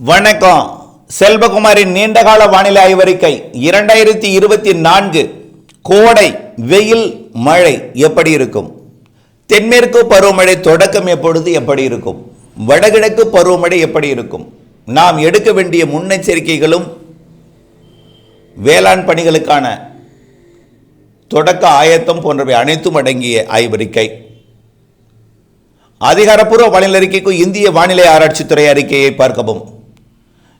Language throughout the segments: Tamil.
வணக்கம். செல்வகுமாரின் நீண்டகால வானிலை ஆய்வறிக்கை இரண்டாயிரத்தி இருபத்தி நான்கு. கோடை வெயில் மழை எப்படி இருக்கும்? தென்மேற்கு பருவமழை தொடக்கம் எப்பொழுது எப்படி இருக்கும்? வடகிழக்கு பருவமழை எப்படி இருக்கும்? நாம் எடுக்க வேண்டிய முன்னெச்சரிக்கைகளும் வேளாண் பணிகளுக்கான தொடக்க ஆயத்தம் போன்றவை அனைத்தும் அடங்கிய ஆய்வறிக்கை. அதிகாரப்பூர்வ வானிலை அறிக்கைக்கும் இந்திய வானிலை ஆராய்ச்சித்துறை அறிக்கையை பார்க்கவும்.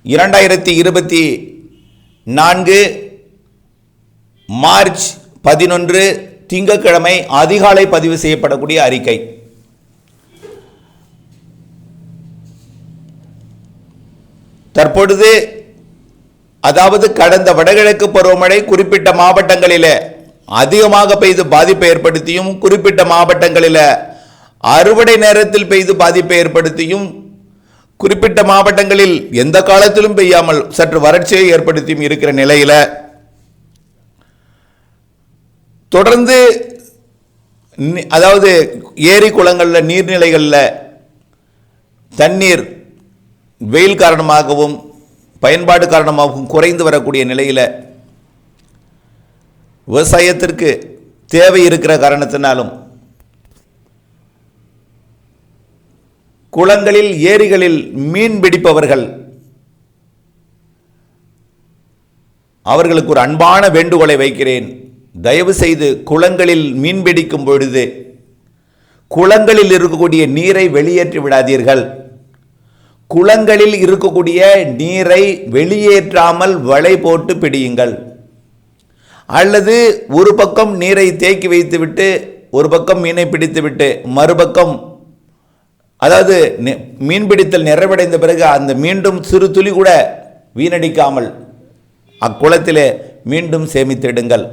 இரண்டாயிரத்தி இருபத்தி நான்கு மார்ச் பதினொன்று திங்கட்கிழமை அதிகாலை பதிவு செய்யப்படக்கூடிய அறிக்கை. தற்பொழுது அதாவது கடந்த வடகிழக்கு பருவமழை குறிப்பிட்ட மாவட்டங்களில் அதிகமாக பெய்து பாதிப்பை ஏற்படுத்தியும் குறிப்பிட்ட மாவட்டங்களில் அறுவடை நேரத்தில் பெய்து பாதிப்பை ஏற்படுத்தியும் குறிப்பிட்ட மாவட்டங்களில் எந்த காலத்திலும் பெய்யாமல் சற்று வறட்சியை ஏற்படுத்தியும் இருக்கிற நிலையில் தொடர்ந்து அதாவது ஏரி குளங்களில் நீர்நிலைகளில் தண்ணீர் வெயில் காரணமாகவும் பயன்பாடு காரணமாகவும் குறைந்து வரக்கூடிய நிலையில் விவசாயத்திற்கு தேவை இருக்கிற காரணத்தினாலும் குளங்களில் ஏரிகளில் மீன் பிடிப்பவர்கள். அவர்களுக்கு ஒரு அன்பான வேண்டுகோளை வைக்கிறேன். தயவு செய்து குளங்களில் மீன் பிடிக்கும் பொழுது குளங்களில் இருக்கக்கூடிய நீரை வெளியேற்றி விடாதீர்கள். குளங்களில் இருக்கக்கூடிய நீரை வெளியேற்றாமல் வலை போட்டு பிடியுங்கள். அல்லது ஒரு பக்கம் நீரை தேக்கி வைத்துவிட்டு ஒரு பக்கம் மீனை பிடித்துவிட்டு மறுபக்கம் அதாவது மீன்பிடித்தல் நிறைவடைந்த பிறகு அந்த மீண்டும் சிறு துளி கூட வீணடிக்காமல் அக்குளத்திலே மீண்டும் சேமித்திடுங்கள்.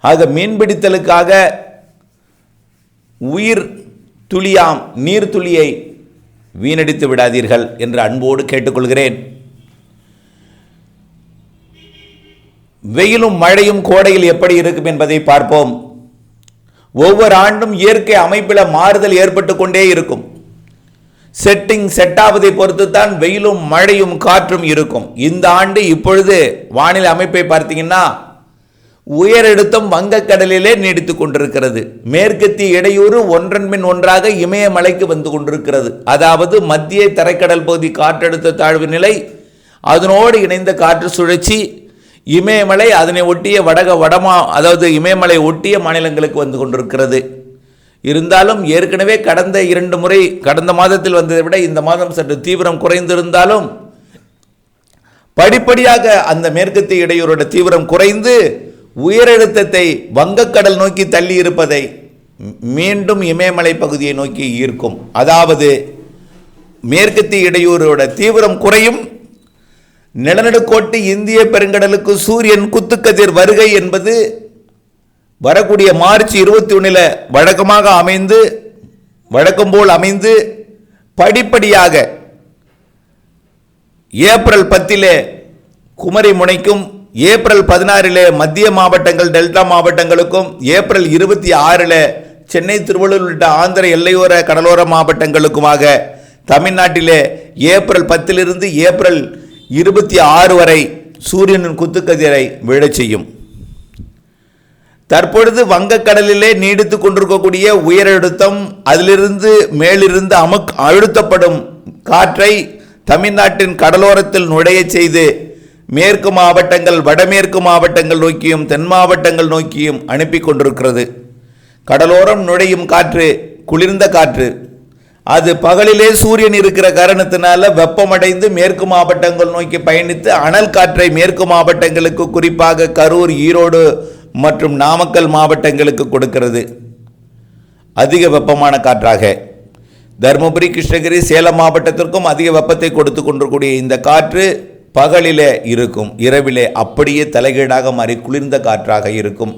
ஆக மீன்பிடித்தலுக்காக உயிர் துளியாம் நீர்த்துளியை வீணடித்து விடாதீர்கள் என்று அன்போடு கேட்டுக்கொள்கிறேன். வெயிலும் மழையும் கோடையில் எப்படி இருக்கும் என்பதை பார்ப்போம். ஒவ்வொரு ஆண்டும் இயற்கை அமைப்பில் மாறுதல் ஏற்பட்டு கொண்டே இருக்கும். செட்டிங் செட் ஆவதை பொறுத்து தான் வெயிலும் மழையும் காற்றும் இருக்கும். இந்த ஆண்டு இப்பொழுது வானிலை அமைப்பை பார்த்தீங்கன்னா உயரழுத்தம் வங்கக்கடலிலே நீடித்துக் கொண்டிருக்கிறது. மேற்கத்திய இடையூறு ஒன்றன் பின் ஒன்றாக இமயமலைக்கு வந்து கொண்டிருக்கிறது. அதாவது மத்திய தரைக்கடல் பகுதி காற்றழுத்த தாழ்வு நிலை அதனோடு இணைந்த காற்று சுழற்சி இமயமலை அதனை ஒட்டிய வடக வடமா அதாவது இமயமலை ஒட்டிய மாநிலங்களுக்கு வந்து கொண்டிருக்கிறது. இருந்தாலும் ஏற்கனவே கடந்த இரண்டு முறை கடந்த மாதத்தில் வந்ததை விட இந்த மாதம் சற்று தீவிரம் குறைந்திருந்தாலும் படிப்படியாக அந்த மேற்கத்திய இடையூறோட தீவிரம் குறைந்து உயரழுத்தத்தை வங்கக்கடல் நோக்கி தள்ளி இருப்பதை மீண்டும் இமயமலை பகுதியை நோக்கி ஈர்க்கும். அதாவது மேற்கத்திய இடையூறோட தீவிரம் குறையும். நிலநடுக்கோட்டு இந்திய பெருங்கடலுக்கு சூரியன் குத்துக்கதிர் வருகை என்பது வரக்கூடிய மார்ச் இருபத்தி ஒன்றில் வழக்கமாக அமைந்து வழக்கம் போல் அமைந்து படிப்படியாக ஏப்ரல் பத்திலே குமரி முனைக்கும் ஏப்ரல் பதினாறிலே மத்திய மாவட்டங்கள் டெல்டா மாவட்டங்களுக்கும் ஏப்ரல் இருபத்தி ஆறில் சென்னை திருவள்ளூர் உள்ளிட்ட ஆந்திர எல்லையோர கடலோர மாவட்டங்களுக்குமாக தமிழ்நாட்டிலே ஏப்ரல் பத்திலிருந்து ஏப்ரல் இருபத்தி ஆறு வரை சூரியனின் குத்துக்கதிரை விழச் செய்யும். தற்பொழுது வங்கக்கடலிலே நீடித்து கொண்டிருக்கக்கூடிய உயரழுத்தம் அதிலிருந்து மேலிருந்து அமுக் அழுத்தப்படும் காற்றை தமிழ்நாட்டின் கடலோரத்தில் நுழைய செய்து மேற்கு மாவட்டங்கள் வடமேற்கு மாவட்டங்கள் நோக்கியும் தென் மாவட்டங்கள் நோக்கியும் அனுப்பி கொண்டிருக்கிறது. கடலோரம் நுழையும் காற்று குளிர்ந்த காற்று. அது பகலிலே சூரியன் இருக்கிற காரணத்தினால வெப்பமடைந்து மேற்கு மாவட்டங்கள் நோக்கி பயணித்து அனல் காற்றை மேற்கு மாவட்டங்களுக்கு குறிப்பாக கரூர் ஈரோடு மற்றும் நாமக்கல் மாவட்டங்களுக்கு கொடுக்கிறது. அதிக வெப்பமான காற்றாக. தருமபுரி கிருஷ்ணகிரி சேலம் மாவட்டத்திற்கும் அதிக வெப்பத்தை கொடுத்து கொண்டிருக்கூடிய இந்த காற்று பகலிலே இருக்கும். இரவிலே அப்படியே தலைகீழாக மாறி குளிர்ந்த காற்றாக இருக்கும்.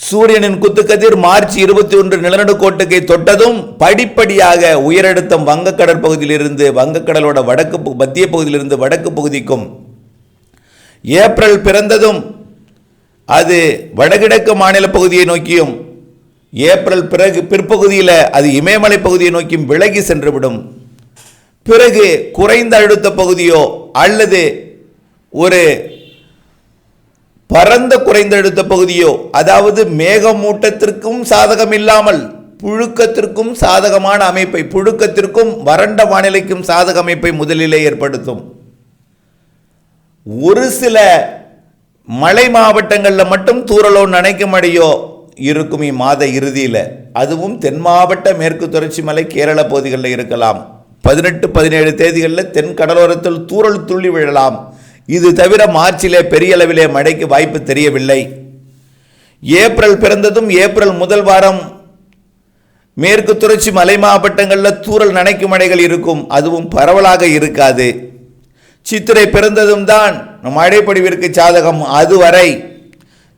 சூரியனின் குத்துக்கதிர் மார்ச் இருபத்தி ஒன்று நிலநடுக்கோட்டுக்கை தொட்டதும் படிப்படியாக உயரழுத்தம் வங்கக்கடல் பகுதியிலிருந்து வங்கக்கடலோட வடக்கு மத்திய பகுதியிலிருந்து வடக்கு பகுதிக்கும் ஏப்ரல் பிறந்ததும் அது வடகிழக்கு மாநில பகுதியை நோக்கியும் ஏப்ரல் பிறகு பிற்பகுதியில் அது இமயமலை பகுதியை நோக்கியும் விலகி சென்றுவிடும். பிறகு குறைந்த அழுத்த பகுதியோ அல்லது ஒரு பரந்த குறைந்த அழுத்த பகுதியோ அதாவது மேகமூட்டத்திற்கும் சாதகம் இல்லாமல் புழுக்கத்திற்கும் சாதகமான அமைப்பை புழுக்கத்திற்கும் வறண்ட வானிலைக்கும் சாதக அமைப்பை முதலிலே ஏற்படுத்தும். ஒரு சில மலை மாவட்டங்களில் மட்டும் தூரலோ நனைக்கும் அடியோ இருக்கும் இம்மாத இறுதியில். அதுவும் தென் மாவட்ட மேற்கு தொடர்ச்சி மலை கேரள பகுதிகளில் இருக்கலாம். பதினெட்டு பதினேழு தேதிகளில் தென் கடலோரத்தில் தூரல் துள்ளி விழலாம். இது தவிர மார்ச்சிலே பெரிய அளவிலே மழைக்கு வாய்ப்பு தெரியவில்லை. ஏப்ரல் பிறந்ததும் ஏப்ரல் முதல் வாரம் மேற்கு தொடர்ச்சி மலை மாவட்டங்களில் தூரல் நனைக்கும் மழைகள் இருக்கும். அதுவும் பரவலாக இருக்காது. சித்திரை பிறந்ததும் தான். நம் மழைப்பொழிவிற்கு சாதகம் அதுவரை.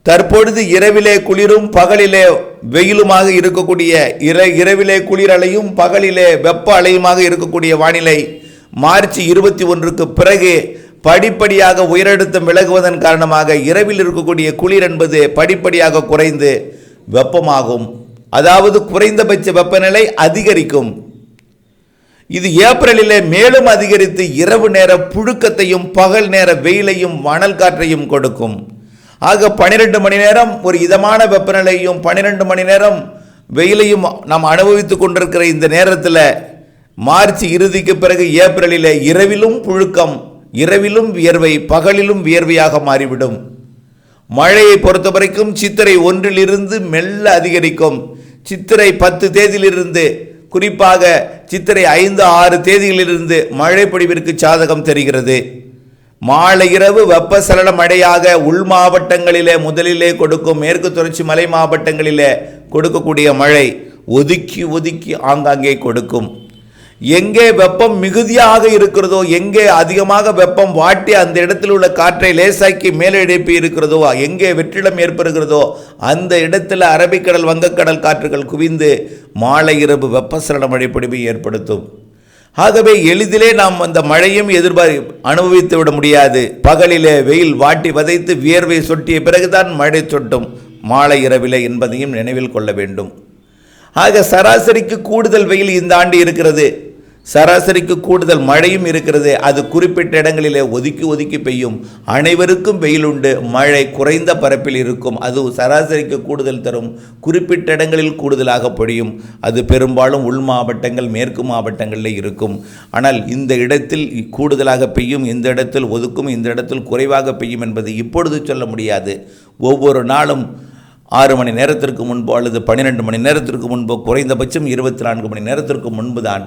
தற்பொழுது இரவிலே குளிரும் பகலிலே வெயிலுமாக இருக்கக்கூடிய இர இரவிலே குளிர் அலையும் பகலிலே வெப்ப அலையுமாக இருக்கக்கூடிய வானிலை மார்ச் இருபத்தி ஒன்றுக்கு பிறகு படிப்படியாக உயரழுத்தம் விலகுவதன் காரணமாக இரவில் இருக்கக்கூடிய குளிர் என்பது படிப்படியாக குறைந்து வெப்பமாகும். அதாவது குறைந்தபட்ச வெப்பநிலை அதிகரிக்கும். இது ஏப்ரலிலே மேலும் அதிகரித்து இரவு நேர புழுக்கத்தையும் பகல் நேர வெயிலையும் மணல் காற்றையும் கொடுக்கும். ஆக பன்னிரெண்டு மணி நேரம் ஒரு இதமான வெப்பநிலையும் பன்னிரெண்டு மணி நேரம் வெயிலையும் நாம் அனுபவித்துக் கொண்டிருக்கிற இந்த நேரத்தில் மார்ச் இறுதிக்கு பிறகு ஏப்ரலில் இரவிலும் புழுக்கம் இரவிலும் வியர்வை பகலிலும் வியர்வையாக மாறிவிடும். மழையை பொறுத்த வரைக்கும் சித்திரை ஒன்றிலிருந்து மெல்ல அதிகரிக்கும். சித்திரை பத்து தேதியிலிருந்து குறிப்பாக சித்திரை ஐந்து ஆறு தேதிகளிலிருந்து மழை பொழிவிற்கு சாதகம் தெரிகிறது. மாலை இரவு வெப்பசலன மழையாக உள் மாவட்டங்களிலே முதலிலே கொடுக்கும் மேற்கு தொடர்ச்சி மலை மாவட்டங்களிலே கொடுக்கக்கூடிய மழை ஒதுக்கி ஒதுக்கி ஆங்காங்கே கொடுக்கும். எங்கே வெப்பம் மிகுதியாக இருக்கிறதோ எங்கே அதிகமாக வெப்பம் வாட்டி அந்த இடத்தில் உள்ள காற்றை லேசாக்கி மேலே எழுப்பி இருக்கிறதோ எங்கே வெற்றிடம் ஏற்படுகிறதோ அந்த இடத்துல அரபிக்கடல் வங்கக்கடல் காற்றுகள் குவிந்து மாலை இரவு வெப்பசலன மழைப்பொடிவை ஏற்படுத்தும். ஆகவே எளிதிலே நாம் அந்த மழையும் எதிர்பார் அனுபவித்து விட முடியாது. பகலிலே வெயில் வாட்டி வதைத்து வியர்வை சொட்டிய பிறகுதான் மழை சொட்டும். மாலை இரவிலே என்பதையும் நினைவில் கொள்ள வேண்டும். ஆக சராசரிக்கு கூடுதல் வெயில் இந்த ஆண்டு இருக்கிறது. சராசரிக்கு கூடுதல் மழையும் இருக்கிறது அது குறிப்பிட்ட இடங்களிலே ஒதுக்கி ஒதுக்கி பெய்யும். அனைவருக்கும் வெயில் உண்டு மழை குறைந்த பரப்பில் இருக்கும். அது சராசரிக்கு கூடுதல் தரும் குறிப்பிட்ட இடங்களில் கூடுதலாக பொழியும். அது பெரும்பாலும் உள் மாவட்டங்கள் மேற்கு மாவட்டங்களில் இருக்கும். ஆனால் இந்த இடத்தில் கூடுதலாக பெய்யும் இந்த இடத்தில் ஒதுக்கும் இந்த இடத்தில் குறைவாக பெய்யும் என்பது இப்பொழுது சொல்ல முடியாது. ஒவ்வொரு நாளும் ஆறு மணி நேரத்திற்கு முன்போ அல்லது பன்னிரெண்டு மணி நேரத்திற்கு முன்போ குறைந்தபட்சம் இருபத்தி நான்கு மணி நேரத்திற்கு முன்பு தான்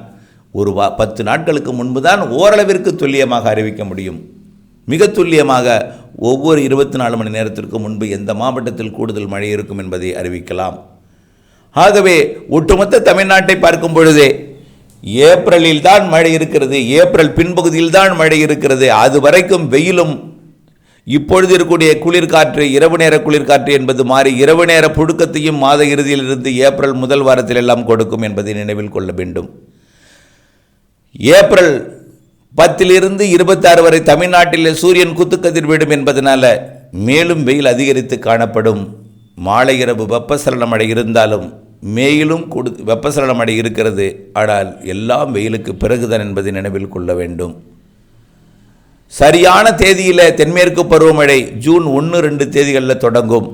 ஒரு வா பத்து நாட்களுக்கு முன்பு தான் ஓரளவிற்கு துல்லியமாக அறிவிக்க முடியும். மிக துல்லியமாக ஒவ்வொரு இருபத்தி நாலு மணி நேரத்திற்கு முன்பு எந்த மாவட்டத்தில் கூடுதல் மழை இருக்கும் என்பதை அறிவிக்கலாம். ஆகவே ஒட்டுமொத்த தமிழ்நாட்டை பார்க்கும் பொழுதே ஏப்ரலில் தான் மழை இருக்கிறது ஏப்ரல் பின்பகுதியில் தான் மழை இருக்கிறது அது வரைக்கும் வெயிலும் இப்பொழுது இருக்கக்கூடிய குளிர்காற்று இரவு நேர குளிர்காற்று என்பது மாறி இரவு நேர புழுக்கத்தையும் மாத இறுதியிலிருந்து ஏப்ரல் முதல் வாரத்தில் எல்லாம் கொடுக்கும் என்பதை நினைவில் கொள்ள வேண்டும். ஏப்ரல் பத்திலிருந்து இருபத்தாறு வரை தமிழ்நாட்டில் சூரியன் குத்துக்கதிர் விடும் என்பதனால மேலும் வெயில் அதிகரித்து காணப்படும். மாலை இரவு வெப்பசலன மழை இருந்தாலும் மேயிலும் கொடு வெப்பசலன மழை இருக்கிறது. ஆனால் எல்லாம் வெயிலுக்கு பிறகுதான் என்பதை நினைவில் கொள்ள வேண்டும். சரியான தேதியில் தென்மேற்கு பருவமழை ஜூன் ஒன்று ரெண்டு தேதிகளில் தொடங்கும்.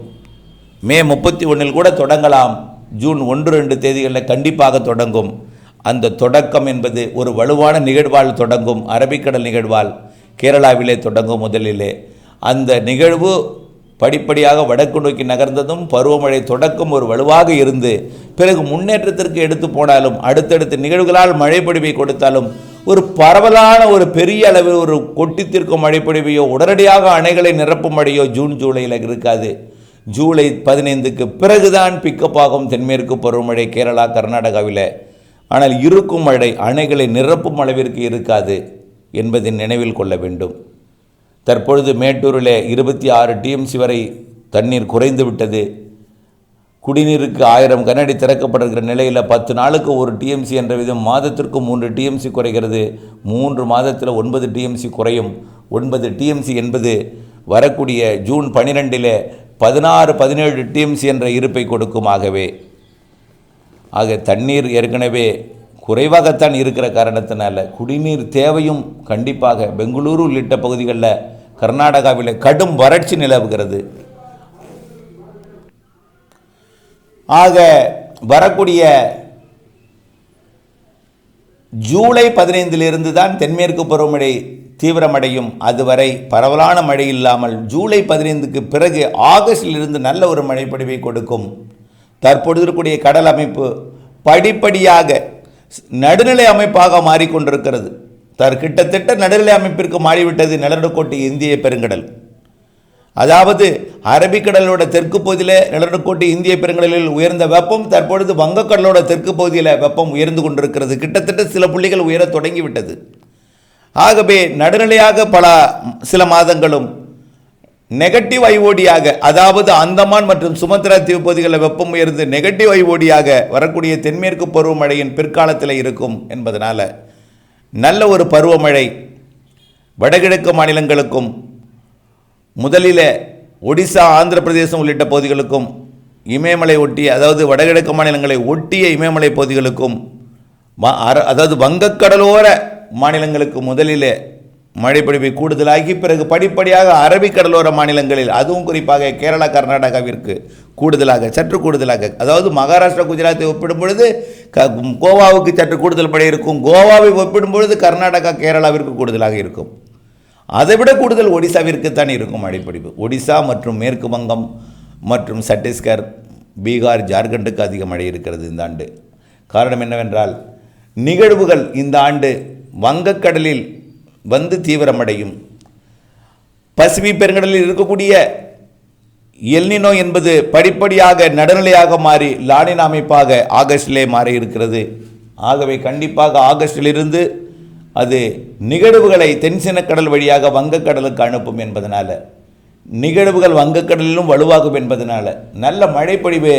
மே முப்பத்தி ஒன்றில் கூட தொடங்கலாம். ஜூன் ஒன்று ரெண்டு தேதிகளில் கண்டிப்பாக தொடங்கும். அந்த தொடக்கம் என்பது ஒரு வலுவான நிகழ்வால் தொடங்கும் அரபிக்கடல் நிகழ்வால் கேரளாவிலே தொடங்கும் முதலிலே. அந்த நிகழ்வு படிப்படியாக வடக்கு நோக்கி நகர்ந்ததும் பருவமழை தொடக்கம் ஒரு வலுவாக இருந்து பிறகு முன்னேற்றத்திற்கு எடுத்து போனாலும் அடுத்தடுத்த நிகழ்வுகளால் மழைப்பொழிவை கொடுத்தாலும் ஒரு பரவலான ஒரு பெரிய அளவு ஒரு கொட்டித்திருக்கும் மழைப்பொழிவையோ உடனடியாக அணைகளை நிரப்பும் மழையோ ஜூன் ஜூலையில் இருக்காது. ஜூலை பதினைந்துக்கு பிறகுதான் பிக்கப் ஆகும் தென்மேற்கு பருவமழை கேரளா கர்நாடகாவில். ஆனால் இருக்கும் மழை அணைகளை நிரப்பும் அளவிற்கு இருக்காது என்பதை நினைவில் கொள்ள வேண்டும். தற்பொழுது மேட்டூரில் இருபத்தி ஆறு டிஎம்சி வரை தண்ணீர் குறைந்து விட்டது. குடிநீருக்கு ஆயிரம் கனடி திறக்கப்பட்டிருக்கிற நிலையில் பத்து நாளுக்கு ஒரு டிஎம்சி என்ற விதம் மாதத்திற்கு மூன்று டிஎம்சி குறைகிறது. மூன்று மாதத்தில் ஒன்பது டிஎம்சி குறையும். ஒன்பது டிஎம்சி என்பது வரக்கூடிய ஜூன் பனிரெண்டில் பதினாறு பதினேழு டிஎம்சி என்ற இருப்பை கொடுக்கும் ஆகவே. ஆக தண்ணீர் ஏற்கனவே குறைவாகத்தான் இருக்கிற காரணத்தினால குடிநீர் தேவையும் கண்டிப்பாக பெங்களூரு உள்ளிட்ட பகுதிகளில் கர்நாடகாவில் கடும் வறட்சி நிலவுகிறது. ஆக வரக்கூடிய ஜூலை பதினைந்திலிருந்து தான் தென்மேற்கு பருவமழை தீவிரமடையும். அதுவரை பரவலான மழை இல்லாமல் ஜூலை பதினைந்துக்கு பிறகு ஆகஸ்டிலிருந்து நல்ல ஒரு மழைப்பொழிவை கொடுக்கும். தற்பொழுது இருக்கக்கூடிய கடல் அமைப்பு படிப்படியாக நடுநிலை அமைப்பாக மாறிக்கொண்டிருக்கிறது. தர் கிட்டத்தட்ட நடுநிலை அமைப்பிற்கு மாறிவிட்டது நிலநடுக்கோட்டை இந்திய பெருங்கடல். அதாவது அரபிக்கடலோட தெற்கு பகுதியில் நிலநடுக்கோட்டு இந்திய பெருங்கடலில் உயர்ந்த வெப்பம் தற்பொழுது வங்கக்கடலோட தெற்கு பகுதியில் வெப்பம் உயர்ந்து கொண்டிருக்கிறது. கிட்டத்தட்ட சில புள்ளிகள் உயரத் தொடங்கிவிட்டது. ஆகவே நடுநிலையாக பல சில மாதங்களும் நெகட்டிவ் ஐஓடியாக அதாவது அந்தமான் மற்றும் சுமத்ரா தீவு பகுதிகளில் வெப்பம் உயர்ந்து நெகட்டிவ் ஐஓடியாக வரக்கூடிய தென்மேற்கு பருவமழையின் பிற்காலத்தில் இருக்கும் என்பதனால் நல்ல ஒரு பருவமழை வடகிழக்கு மாநிலங்களுக்கும் முதலில் ஒடிசா ஆந்திர பிரதேசம் உள்ளிட்ட பகுதிகளுக்கும் இமயமலை ஒட்டிய அதாவது வடகிழக்கு மாநிலங்களை ஒட்டிய இமயமலை பகுதிகளுக்கும் அதாவது வங்கக்கடலோர மாநிலங்களுக்கு முதலில் மழைப்பொழிவை கூடுதலாகி பிறகு படிப்படியாக அரபிக்கடலோர மாநிலங்களில் அதுவும் குறிப்பாக கேரளா கர்நாடகாவிற்கு கூடுதலாக சற்று கூடுதலாக அதாவது மகாராஷ்டிரா குஜராத்தை ஒப்பிடும் பொழுது க கோவாவுக்கு சற்று கூடுதல் படை இருக்கும். கோவாவை ஒப்பிடும் பொழுது கர்நாடகா கேரளாவிற்கு கூடுதலாக இருக்கும். அதைவிட கூடுதல் ஒடிசாவிற்கு தான் இருக்கும் மழைப்பொழிவு. ஒடிசா மற்றும் மேற்கு வங்கம் மற்றும் சத்தீஸ்கர் பீகார் ஜார்க்கண்டுக்கு அதிக மழை இருக்கிறது இந்த ஆண்டு. காரணம் என்னவென்றால் நிகழ்வுகள் இந்த ஆண்டு வங்கக்கடலில் வந்து தீவிரமடையும். பசிபிக் பெருங்கடலில் இருக்கக்கூடிய எல்னினோ என்பது படிப்படியாக நடுநிலையாக மாறி லானின் அமைப்பாக ஆகஸ்டிலே மாறி இருக்கிறது ஆகவே கண்டிப்பாக ஆகஸ்டிலிருந்து அது நிகழ்வுகளை தென்சினக்கடல் வழியாக வங்கக்கடலுக்கு அனுப்பும் என்பதனால் நிகழ்வுகள் வங்கக்கடலிலும் வலுவாகும் என்பதனால் நல்ல மழைப்பொழிவு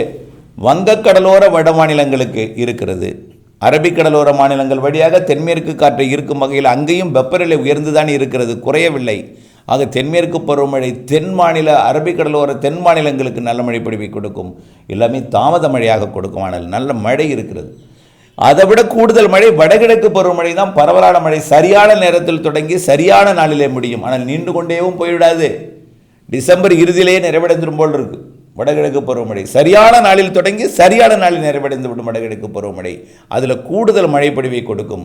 வங்கக்கடலோர வட மாநிலங்களுக்கு இருக்கிறது. அரபிக்கடலோர மாநிலங்கள் வழியாக தென்மேற்கு காற்று இருக்கும் வகையில் அங்கேயும் வெப்பநிலை உயர்ந்துதான் இருக்கிறது குறையவில்லை. ஆக தென்மேற்கு பருவமழை தென் மாநில அரபிக்கடலோர தென் மாநிலங்களுக்கு நல்ல மழை பொழிவை கொடுக்கும். எல்லாமே தாமத மழையாக கொடுக்கும். ஆனால் நல்ல மழை இருக்கிறது. அதை விட கூடுதல் மழை வடகிழக்கு பருவமழை தான். பரவலான மழை சரியான நேரத்தில் தொடங்கி சரியான நாளிலே முடியும். ஆனால் நீண்டு கொண்டேவும் போய்விடாது. டிசம்பர் இறுதியிலேயே நிறைவடைந்துடும் போல் இருக்குது வடகிழக்கு பருவமழை. சரியான நாளில் தொடங்கி சரியான நாளில் நிறைவடைந்து விடும் வடகிழக்கு பருவமழை. அதில் கூடுதல் மழைப்பொழிவை கொடுக்கும்.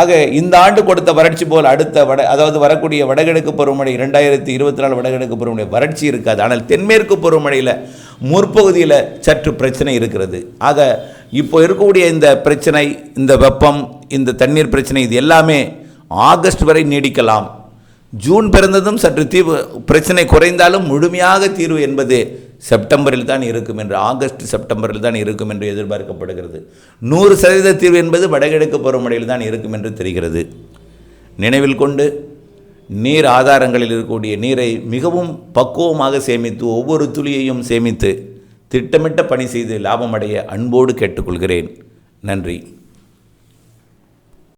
ஆக இந்த ஆண்டு கொடுத்த வறட்சி போல் அடுத்த வட அதாவது வரக்கூடிய வடகிழக்கு பருவமழை இரண்டாயிரத்தி இருபத்தி நாலு வடகிழக்கு பருவமழை வறட்சி இருக்காது. ஆனால் தென்மேற்கு பருவமழையில் முற்பகுதியில் சற்று பிரச்சனை இருக்கிறது. ஆக இப்போ இருக்கக்கூடிய இந்த பிரச்சனை இந்த வெப்பம் இந்த தண்ணீர் பிரச்சனை இது எல்லாமே ஆகஸ்ட் வரை நீடிக்கலாம். ஜூன் பிறந்ததும் சற்று தீர்வு பிரச்சனை குறைந்தாலும் முழுமையாக தீர்வு என்பது செப்டம்பரில் தான் இருக்கும் என்று ஆகஸ்ட் செப்டம்பரில் தான் இருக்கும் என்று எதிர்பார்க்கப்படுகிறது. நூறு சதவீத தீர்வு என்பது வடகிழக்கு பருவமழையில் தான் இருக்கும் என்று தெரிகிறது. நினைவில் கொண்டு நீர் ஆதாரங்களில் இருக்கக்கூடிய நீரை மிகவும் பக்குவமாக சேமித்து ஒவ்வொரு துளியையும் சேமித்து திட்டமிட்ட பணி செய்து லாபமடைய அன்போடு கேட்டுக்கொள்கிறேன். நன்றி.